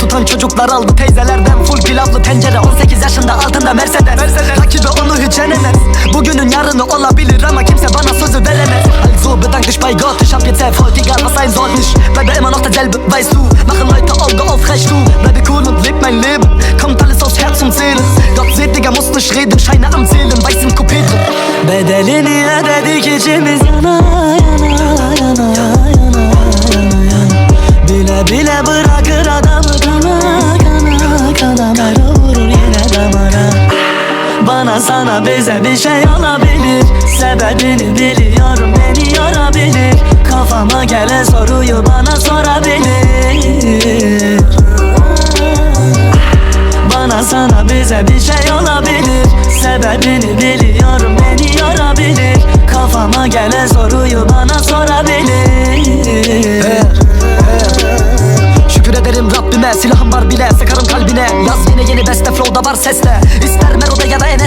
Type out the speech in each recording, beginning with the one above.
tutan çocuklar aldı teyzelerden. Full pilavlı tencere 18 yaşında altında Mercedes, Rakibi onu hiç yenemez. Bugünün yarını olabilir ama kimse bana sözü veremez. Also bedank dich bei Gott Ich hab jetzt Erfolg, egal was sein soll Ich bleibe immer noch derselbe, weißt du Machen Leute Auge auf, recht du Bleibe cool und leb mein Leben Kommt alles aus Herz und Seele Gott seht, Digga, muss nicht reden Scheine am Zählen, weiß im Coupé drin Bedelini ödedik içimiz. Yana yana sana bize bir şey olabilir. Sebebini biliyorum beni yorabilir. Kafama gelen soruyu bana sorabilir. Bana sana bize bir şey olabilir. Sebebini biliyorum beni yorabilir. Kafama gelen soruyu bana sorabilir. Şükür ederim Rabbime silahım var bile sıkarım kalbine. Yaz yine yeni beste flow'da var sesle. İster Mero'da ya da Enes'te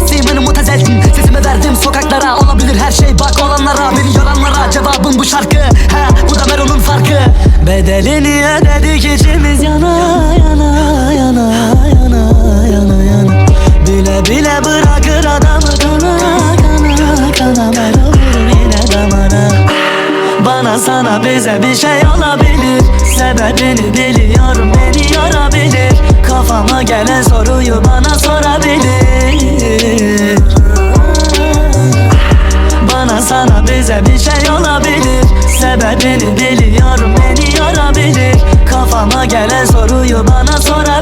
Meine Mutter selten Sesimi verdim sokaklara. Olabilir her şey bak olanlara. Beni yoranlara. Cevabım bu şarkı. Ha bu da Mero'nun farkı. Bedelini ödedik içimiz yana yana yana yana yana yana. Bile bile bırakır adamı kana kana kana. Mero vurur yine damara Bana sana bize bir şey olabilir. Sebebini biliyorum Sebebini biliyorum beni yorabilir Kafama gelen soruyu bana sorabilir